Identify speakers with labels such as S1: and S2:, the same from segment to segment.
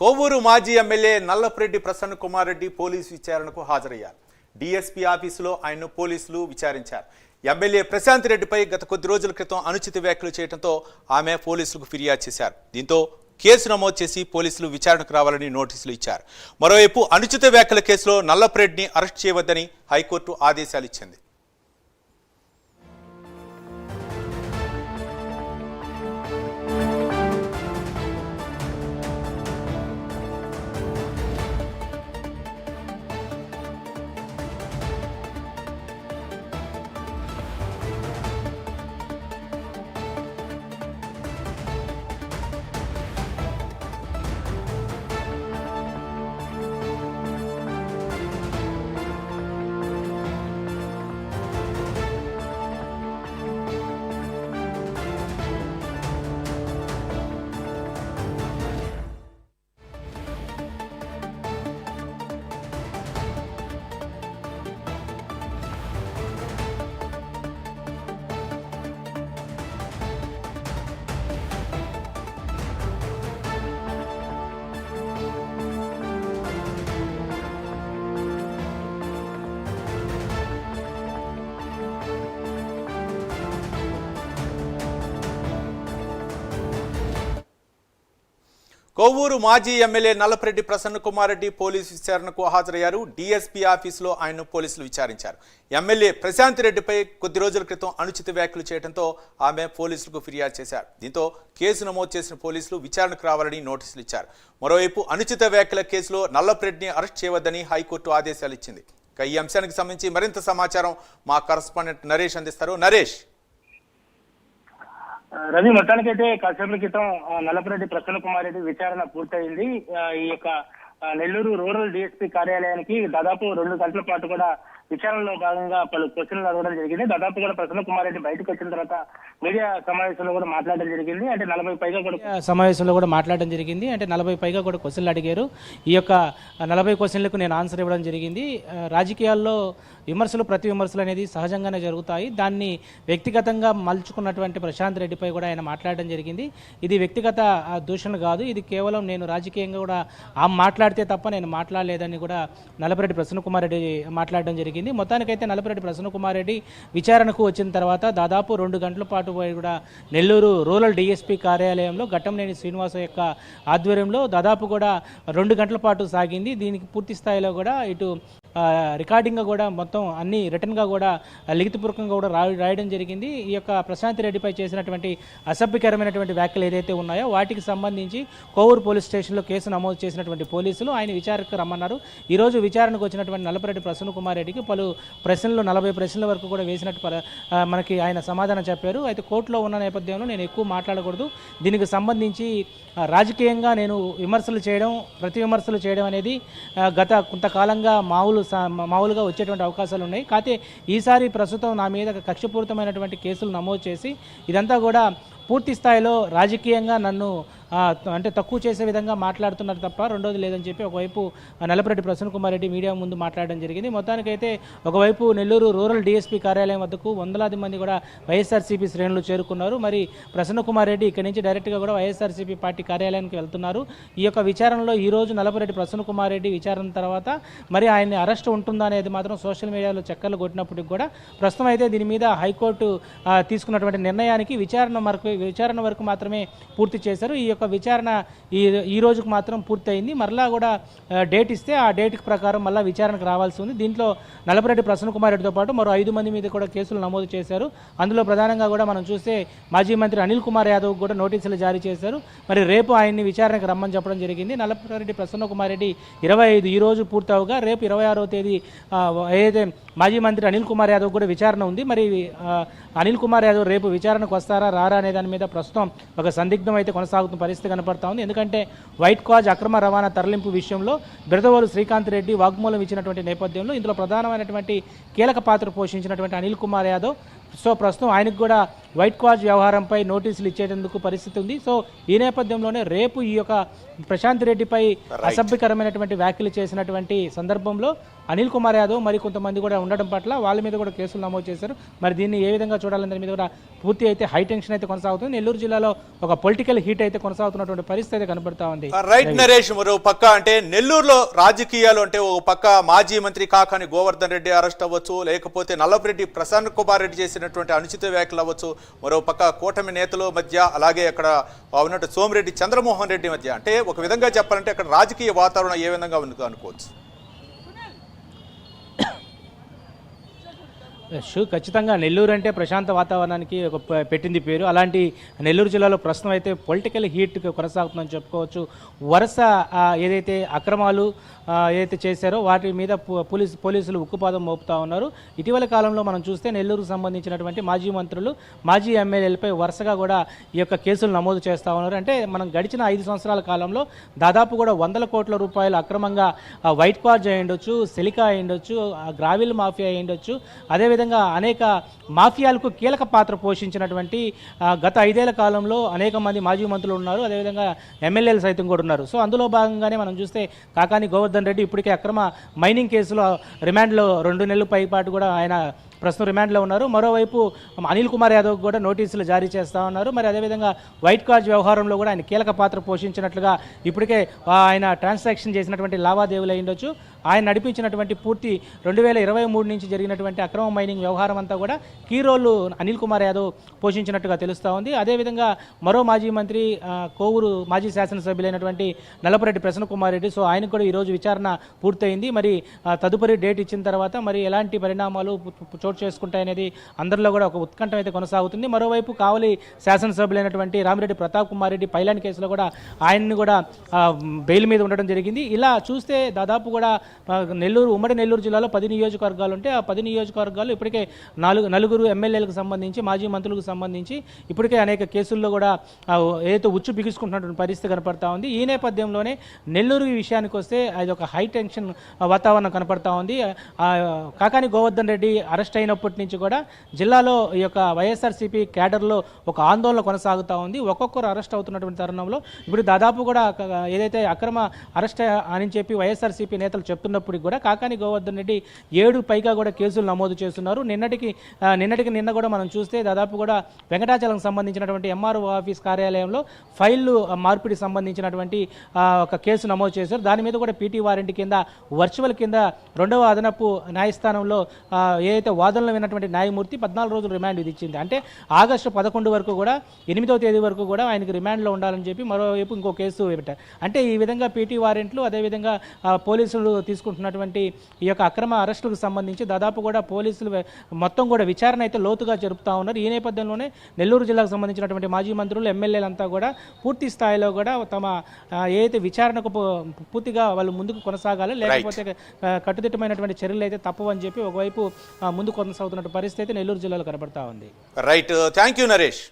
S1: కోవూరు మాజీ MLA Nallapureddy Prasanna Kumar Reddy police విచారణకు హాజరయ్యారు. డిఎస్పీ ఆఫీసులో ఆయన్ను పోలీసులు విచారించారు. ఎమ్మెల్యే ప్రశాంత్ రెడ్డిపై గత కొద్ది రోజుల క్రితం అనుచిత వ్యాఖ్యలు చేయడంతో ఆమె పోలీసులకు ఫిర్యాదు చేశారు. దీంతో కేసు నమోదు చేసి పోలీసులు విచారణకు రావాలని నోటీసులు ఇచ్చారు. మరోవైపు అనుచిత వ్యాఖ్యల కేసులో నల్లపురెడ్డిని అరెస్ట్ చేయవద్దని హైకోర్టు ఆదేశాలు ఇచ్చింది. కోవూరు మాజీ ఎమ్మెల్యే నల్లపరెడ్డి ప్రసన్న కుమార్ రెడ్డి పోలీసు విచారణకు హాజరయ్యారు. డీఎస్పీ ఆఫీసులో ఆయన్ను పోలీసులు విచారించారు. ఎమ్మెల్యే ప్రశాంత్ రెడ్డిపై కొద్ది రోజుల క్రితం అనుచిత వ్యాఖ్యలు చేయడంతో ఆమె పోలీసులకు ఫిర్యాదు చేశారు. దీంతో కేసు నమోదు చేసిన పోలీసులు విచారణకు రావాలని నోటీసులు ఇచ్చారు. మరోవైపు అనుచిత వ్యాఖ్యల కేసులో నల్లపరెడ్డిని అరెస్ట్ చేయవద్దని హైకోర్టు ఆదేశాలు ఇచ్చింది. ఈ అంశానికి సంబంధించి మరింత సమాచారం మా కరస్పాండెంట్ నరేష్ అందిస్తారు. నరేష్!
S2: రవి మొత్తానికైతే కాసేపటి క్రితం ఆ, నల్లపరెడ్డి ప్రసన్న కుమార్ రెడ్డి విచారణ పూర్తయింది. ఈ యొక్క నెల్లూరు రూరల్ డిఎస్పీ కార్యాలయానికి దాదాపు రెండు గంటల పాటు కూడా విచారణలో భాగంగా పలు క్వశ్చన్లు అడగడం జరిగింది. దాదాపు కూడా ప్రసన్న కుమార్ రెడ్డి బయటకు వచ్చిన తర్వాత మీడియా సమావేశంలో కూడా మాట్లాడడం జరిగింది. అంటే నలభై పైగా కూడా
S3: సమావేశంలో కూడా మాట్లాడడం జరిగింది. అంటే నలభై పైగా కూడా క్వశ్చన్లు అడిగారు. ఈ యొక్క నలభై క్వశ్చన్లకు నేను ఆన్సర్ ఇవ్వడం జరిగింది. రాజకీయాల్లో విమర్శలు ప్రతి విమర్శలు అనేది సహజంగానే జరుగుతాయి. దాన్ని వ్యక్తిగతంగా మలుచుకున్నటువంటి ప్రశాంత్ రెడ్డిపై కూడా ఆయన మాట్లాడడం జరిగింది. ఇది వ్యక్తిగత దూషణ కాదు. ఇది కేవలం నేను రాజకీయంగా కూడా ఆ మాట్లాడితే తప్ప నేను మాట్లాడలేదని కూడా నలపరెడ్డి ప్రసన్న కుమార్ రెడ్డి మాట్లాడడం జరిగింది. మొత్తానికైతే నలపరెడ్డి ప్రసన్నకుమార్ రెడ్డి విచారణకు వచ్చిన తర్వాత దాదాపు రెండు గంటల పాటు కూడా నెల్లూరు రూరల్ డిఎస్పీ కార్యాలయంలో ఘట్టంనేని శ్రీనివాస యొక్క ఆధ్వర్యంలో దాదాపు కూడా రెండు గంటల పాటు సాగింది. దీనికి పూర్తి స్థాయిలో కూడా ఇటు రికార్డింగ్గా కూడా మొత్తం అన్ని రిటర్న్గా కూడా లిఖితపూర్వకంగా కూడా రా రాయడం జరిగింది. ఈ యొక్క ప్రశాంత్ రెడ్డిపై చేసినటువంటి అసభ్యకరమైనటువంటి వ్యాఖ్యలు ఏదైతే ఉన్నాయో వాటికి సంబంధించి కోవూరు పోలీస్ స్టేషన్లో కేసు నమోదు చేసినటువంటి పోలీసులు ఆయన విచారణకు రమ్మన్నారు. ఈరోజు విచారణకు వచ్చినటువంటి నలపరెడ్డి ప్రసన్న కుమార్ రెడ్డికి పలు ప్రశ్నలు నలభై ప్రశ్నల వరకు కూడా వేసినట్టు మనకి ఆయన సమాధానం చెప్పారు. అయితే కోర్టులో ఉన్న నేపథ్యంలో నేను ఎక్కువ మాట్లాడకూడదు. దీనికి సంబంధించి రాజకీయంగా నేను విమర్శలు చేయడం ప్రతి విమర్శలు చేయడం అనేది గత కొంతకాలంగా మామూలు ఇప్పుడు మామూలుగా వచ్చేటువంటి అవకాశాలు ఉన్నాయి. కాకపోతే ఈసారి ప్రస్తుతం నా మీద కక్షపూరితమైనటువంటి కేసులు నమోదు చేసి ఇదంతా కూడా పూర్తి స్థాయిలో రాజకీయంగా నన్ను అంటే తక్కువ చేసే విధంగా మాట్లాడుతున్నారు తప్ప రెండోది లేదని చెప్పి ఒకవైపు నల్లపరెడ్డి ప్రసన్న కుమార్ రెడ్డి మీడియా ముందు మాట్లాడడం జరిగింది. మొత్తానికైతే ఒకవైపు నెల్లూరు రూరల్ డీఎస్పీ కార్యాలయం వద్దకు వందలాది మంది కూడా వైఎస్ఆర్సీపీ శ్రేణులు చేరుకున్నారు. మరి ప్రసన్న కుమార్ రెడ్డి ఇక్కడి నుంచి డైరెక్ట్గా కూడా వైఎస్ఆర్సీపీ పార్టీ కార్యాలయానికి వెళ్తున్నారు. ఈ యొక్క విచారణలో ఈరోజు నల్లపరెడ్డి ప్రసన్న కుమార్ రెడ్డి విచారణ తర్వాత మరి ఆయన్ని అరెస్ట్ ఉంటుందా అనేది మాత్రం సోషల్ మీడియాలో చక్కర్లు కొట్టినప్పటికి కూడా ప్రస్తుతం అయితే దీని మీద హైకోర్టు తీసుకున్నటువంటి నిర్ణయానికి విచారణ మరకు విచారణ వరకు మాత్రమే పూర్తి చేశారు. ఈ యొక్క విచారణ ఈ ఈ రోజుకు మాత్రం పూర్తయింది. మరలా కూడా డేట్ ఇస్తే ఆ డేట్ ప్రకారం మళ్ళీ విచారణకు రావాల్సి ఉంది. దీంట్లో నలపరెడ్డి ప్రసన్న కుమార్ రెడ్డితో పాటు మరో ఐదు మంది మీద కూడా కేసులు నమోదు చేశారు. అందులో ప్రధానంగా కూడా మనం చూస్తే మాజీ మంత్రి అనిల్ కుమార్ యాదవ్ కూడా నోటీసులు జారీ చేశారు. మరి రేపు ఆయన్ని విచారణకు రమ్మని చెప్పడం జరిగింది. నలపరెడ్డి ప్రసన్న కుమార్ రెడ్డి ఇరవై ఐదు ఈ రోజు పూర్తవగా రేపు ఇరవై ఆరో తేదీ ఏదైతే మాజీ మంత్రి అనిల్ కుమార్ యాదవ్ కూడా విచారణ ఉంది. మరి అనిల్ కుమార్ యాదవ్ రేపు విచారణకు వస్తారా రారా అనే దాని మీద ప్రస్తుతం ఒక సందిగ్ధం అయితే కొనసాగుతున్న పరిస్థితి కనపడతా ఉంది. ఎందుకంటే వైట్ కాజ్ అక్రమ రవాణా తరలింపు విషయంలో బిరదవోలు శ్రీకాంత్ రెడ్డి వాగ్మూలం ఇచ్చినటువంటి నేపథ్యంలో ఇందులో ప్రధానమైనటువంటి కీలక పాత్ర పోషించినటువంటి అనిల్ కుమార్ యాదవ్ సో ప్రస్తుతం ఆయనకు కూడా వైట్ క్వాజ్ వ్యవహారంపై నోటీసులు ఇచ్చేందుకు పరిస్థితి ఉంది. సో ఈ నేపథ్యంలోనే రేపు ఈ యొక్క ప్రశాంత్ రెడ్డిపై అసభ్యకరమైనటువంటి వ్యాఖ్యలు చేసినటువంటి సందర్భంలో అనిల్ కుమార్ యాదవ్ మరి కొంతమంది కూడా ఉండడం పట్ల వాళ్ళ మీద కూడా కేసులు నమోదు చేశారు. మరి దీన్ని ఏ విధంగా చూడాలని దాని మీద కూడా పూర్తి అయితే హై టెన్షన్ అయితే కొనసాగుతుంది. నెల్లూరు జిల్లాలో ఒక పొలిటికల్ హీట్ అయితే కొనసాగుతున్నటువంటి పరిస్థితి అయితే కనబడతా ఉంది.
S1: రైట్ నరేష్ మరో పక్క అంటే నెల్లూరులో రాజకీయాలు అంటే ఓ పక్క మాజీ మంత్రి కాకాని గోవర్ధన్ రెడ్డి అరెస్ట్ అవ్వచ్చు లేకపోతే నల్లపరెడ్డి ప్రసన్న కుమార్ రెడ్డి చేసినటువంటి అనుచిత వ్యాఖ్యలు అవ్వచ్చు. మరో పక్క కూటమి నేతల మధ్య అలాగే అక్కడ ఉన్నట్టు సోమిరెడ్డి చంద్రమోహన్ రెడ్డి మధ్య. అంటే ఒక విధంగా చెప్పాలంటే అక్కడ రాజకీయ వాతావరణం ఏ విధంగా ఉంది అనుకోవచ్చు.
S3: ఖచ్చితంగా నెల్లూరు అంటే ప్రశాంత వాతావరణానికి ఒక పెట్టింది పేరు. అలాంటి నెల్లూరు జిల్లాలో ప్రస్తుతం అయితే పొలిటికల్ హీట్ కొనసాగుతుందని చెప్పుకోవచ్చు. వరుస ఏదైతే అక్రమాలు ఏదైతే చేశారో వాటి మీద పు- పోలీసు పోలీసులు ఉక్కుపాదం మోపుతా ఉన్నారు. ఇటీవల కాలంలో మనం చూస్తే నెల్లూరుకు సంబంధించినటువంటి మాజీ మంత్రులు మాజీ ఎమ్మెల్యేలపై వరుసగా కూడా ఈ యొక్క కేసులు నమోదు చేస్తూ ఉన్నారు. అంటే మనం గడిచిన ఐదు సంవత్సరాల కాలంలో దాదాపు కూడా వందల కోట్ల రూపాయలు అక్రమంగా వైట్ కార్జ్ అయ్యుండొచ్చు సెలికా అయ్యుండొచ్చు ఆ, గ్రావిల్ మాఫియా అయ్యుండొచ్చు. అదేవిధంగా అనేక మాఫియాలకు కీలక పాత్ర పోషించినటువంటి గత ఐదేళ్ళ కాలంలో అనేక మంది మాజీ మంత్రులు ఉన్నారు. అదేవిధంగా ఎమ్మెల్యేలు సైతం కూడా ఉన్నారు. సో అందులో భాగంగానే మనం చూస్తే కాకాని గోవర్ధన్ రెడ్డి ఇప్పటికే అక్రమ మైనింగ్ కేసులో రిమాండ్లో రెండు నెలల పైపాటు కూడా ఆయన ప్రస్తుతం రిమాండ్లో ఉన్నారు. మరోవైపు అనిల్ కుమార్ యాదవ్ కూడా నోటీసులు జారీ చేస్తా ఉన్నారు. మరి అదేవిధంగా వైట్ కార్డ్ వ్యవహారంలో కూడా ఆయన కీలక పాత్ర పోషించినట్లుగా ఇప్పటికే ఆయన ట్రాన్సాక్షన్ చేసినటువంటి లావాదేవీలు అయ్యుండొచ్చు ఆయన నడిపించినటువంటి పూర్తి రెండు వేల ఇరవై మూడు నుంచి జరిగినటువంటి అక్రమ మైనింగ్ వ్యవహారం అంతా కూడా కీ రోల్ అనిల్ కుమార్ యాదవ్ పోషించినట్టుగా తెలుస్తూ ఉంది. అదేవిధంగా మరో మాజీ మంత్రి కోవూరు మాజీ శాసనసభ్యులైనటువంటి నల్లపరెడ్డి ప్రసన్న కుమార్ రెడ్డి. సో ఆయన కూడా ఈరోజు విచారణ పూర్తయింది. మరి తదుపరి డేట్ ఇచ్చిన తర్వాత మరి ఎలాంటి పరిణామాలు పు- చోటు చేసుకుంటాయనేది అందరిలో కూడా ఒక ఉత్కంఠం అయితే కొనసాగుతుంది. మరోవైపు కావలి శాసనసభ్యులైనటువంటి రామిరెడ్డి ప్రతాప్ కుమార్ రెడ్డి పైలాన్ కేసులో కూడా ఆయన్ని కూడా బెయిల్ మీద ఉండడం జరిగింది. ఇలా చూస్తే దాదాపు కూడా నెల్లూరు ఉమ్మడి నెల్లూరు జిల్లాలో పది నియోజకవర్గాలు ఉంటే ఆ పది నియోజకవర్గాలు ఇప్పటికే నాలుగు నలుగురు ఎమ్మెల్యేలకు సంబంధించి మాజీ మంత్రులకు సంబంధించి ఇప్పటికే అనేక కేసుల్లో కూడా ఏదైతే ఉచ్చు బిగుసుకుంటున్నటువంటి పరిస్థితి కనపడతా ఉంది. ఈ నేపథ్యంలోనే నెల్లూరు విషయానికి వస్తే అది ఒక హై టెన్షన్ వాతావరణం కనపడతా ఉంది. కాకాని గోవర్ధన్ రెడ్డి అరెస్ట్ అయినప్పటి నుంచి కూడా జిల్లాలో ఈ యొక్క వైఎస్ఆర్సీపీ క్యాడర్లో ఒక ఆందోళన కొనసాగుతూ ఉంది. ఒక్కొక్కరు అరెస్ట్ అవుతున్నటువంటి తరుణంలో ఇప్పుడు దాదాపు కూడా ఏదైతే అక్రమ అరెస్ట్ అని చెప్పి వైఎస్ఆర్సీపీ నేతలు చెప్తున్నప్పటికి కూడా కాకాని గోవర్ధన్ రెడ్డి ఏడు పైగా కూడా కేసులు నమోదు చేస్తున్నారు. నిన్నటికి నిన్నటికి నిన్న కూడా మనం చూస్తే దాదాపు కూడా వెంకటాచలం సంబంధించినటువంటి ఎంఆర్ఓ ఆఫీస్ కార్యాలయంలో ఫైళ్ళు మార్పిడి సంబంధించినటువంటి ఒక కేసు నమోదు చేశారు. దాని మీద కూడా పీటీ వారెంట్ కింద వర్చువల్ కింద రెండవ అదనపు న్యాయస్థానంలో ఏదైతే ఏదైతే వాదనలు విన్నటువంటి న్యాయమూర్తి పద్నాలుగు రోజులు రిమాండ్ విధించింది అంటే ఆగస్టు పదకొండు వరకు కూడా ఎనిమిదవ తేదీ వరకు కూడా ఆయనకి రిమాండ్లో ఉండాలని చెప్పి మరోవైపు ఇంకో కేసు పెట్టారు. అంటే ఈ విధంగా పీటీ వారెంట్లు అదేవిధంగా పోలీసులు తీసుకుంటున్నటువంటి ఈ యొక్క అక్రమ అరెస్టులకు సంబంధించి దాదాపు కూడా పోలీసులు మొత్తం కూడా విచారణ అయితే లోతుగా జరుపుతా ఉన్నారు. ఈ నేపథ్యంలోనే నెల్లూరు జిల్లాకు సంబంధించినటువంటి మాజీ మంత్రులు ఎమ్మెల్యేలంతా కూడా పూర్తి స్థాయిలో కూడా తమ ఏదైతే విచారణకు పూర్తిగా వాళ్ళు ముందుకు కొనసాగాలి లేకపోతే కట్టుదిట్టమైనటువంటి చర్యలు అయితే తప్పవని చెప్పి ఒకవైపు ఆ, ముందు కొనసాగుతున్న పరిస్థితి నెల్లూరు జిల్లాలో కనబడతా ఉంది.
S1: Right thank you Naresh.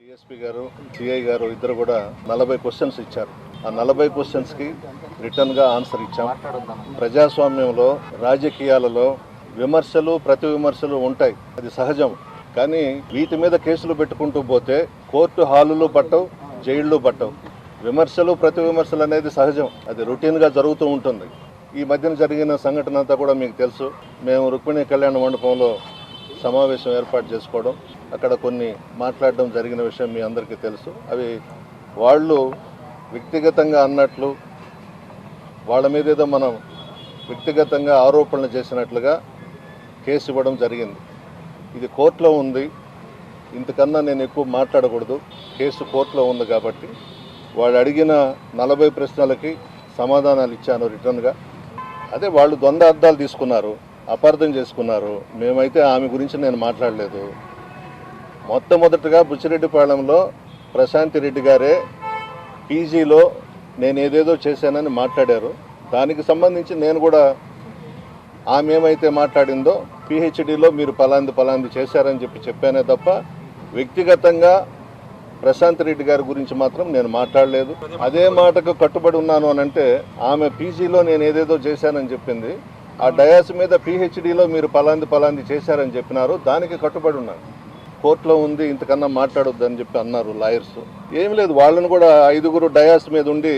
S4: DSP గారు సిఐ గారు ఇద్దరు కూడా నలభై క్వశ్చన్స్ ఇచ్చారు. ఆ నలభై క్వశ్చన్స్కి రిటర్న్గా ఆన్సర్ ఇచ్చాం. ప్రజాస్వామ్యంలో రాజకీయాలలో విమర్శలు ప్రతి విమర్శలు ఉంటాయి. అది సహజం. కానీ వీటి మీద కేసులు పెట్టుకుంటూ పోతే కోర్టు హాలులు పట్టవు జైళ్ళు పట్టవు. విమర్శలు ప్రతి విమర్శలు అనేది సహజం. అది రొటీన్గా జరుగుతూ ఉంటుంది. ఈ మధ్యన జరిగిన సంఘటన అంతా కూడా మీకు తెలుసు. మేము రుక్మిణి కళ్యాణ మండపంలో సమావేశం ఏర్పాటు చేసుకోవడం అక్కడ కొన్ని మాట్లాడడం జరిగిన విషయం మీ అందరికీ తెలుసు. అవి వాళ్ళు వ్యక్తిగతంగా అన్నట్లు వాళ్ళ మీద ఏదో మనం వ్యక్తిగతంగా ఆరోపణలు చేసినట్లుగా కేసు ఇవ్వడం జరిగింది. ఇది కోర్టులో ఉంది. ఇంతకన్నా నేను ఎక్కువ మాట్లాడకూడదు. కేసు కోర్టులో ఉంది కాబట్టి వాళ్ళు అడిగిన నలభై ప్రశ్నలకి సమాధానాలు ఇచ్చాను రిటర్న్గా. అదే వాళ్ళు ద్వంద్వ అర్థాలు తీసుకున్నారు అపార్థం చేసుకున్నారు. మేమైతే ఆమె గురించి నేను మాట్లాడలేదు. మొట్టమొదటగా బుచ్చిరెడ్డిపాళెంలో ప్రశాంతి రెడ్డి గారే పీజీలో నేను ఏదేదో చేశానని మాట్లాడారు. దానికి సంబంధించి నేను కూడా ఆమె ఏమైతే మాట్లాడిందో పిహెచ్డిలో మీరు పలాంది పలాంది చేశారని చెప్పి చెప్పానే తప్ప వ్యక్తిగతంగా ప్రశాంత్ రెడ్డి గారి గురించి మాత్రం నేను మాట్లాడలేదు. అదే మాటకు కట్టుబడి ఉన్నాను అని అంటే ఆమె పీజీలో నేను ఏదేదో చేశానని చెప్పింది. ఆ డయాస్ మీద పిహెచ్డిలో మీరు పలాంది పలాంది చేశారని చెప్పినారు. దానికి కట్టుబడి ఉన్నారు కోర్టులో ఉంది ఇంతకన్నా మాట్లాడొద్దని చెప్పి అన్నారు లాయర్స్. ఏం లేదు వాళ్ళని కూడా ఐదుగురు డయాస్ మీద ఉండి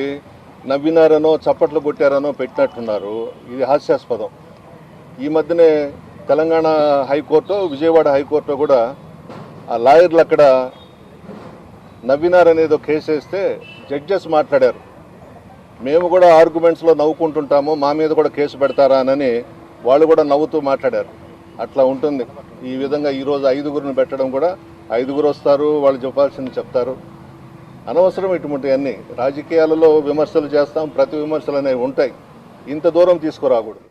S4: నవ్వినారనో చప్పట్లు కొట్టారనో పెట్టినట్టున్నారు. ఇది హాస్యాస్పదం. ఈ మధ్యనే తెలంగాణ హైకోర్టు విజయవాడ హైకోర్టు కూడా ఆ లాయర్లు అక్కడ నవ్వినారనేదో కేసు వేస్తే జడ్జెస్ మాట్లాడారు. మేము కూడా ఆర్గ్యుమెంట్స్లో నవ్వుకుంటుంటాము మా మీద కూడా కేసు పెడతారా అని వాళ్ళు కూడా నవ్వుతూ మాట్లాడారు. అట్లా ఉంటుంది. ఈ విధంగా ఈరోజు ఐదుగురిని పెట్టడం కూడా ఐదుగురు వస్తారు వాళ్ళు చెప్పాల్సింది చెప్తారు. అనవసరం ఇటువంటివన్నీ రాజకీయాలలో విమర్శలు చేస్తాం ప్రతి విమర్శలు అనేవి ఉంటాయి. ఇంత దూరం తీసుకురాకూడదు.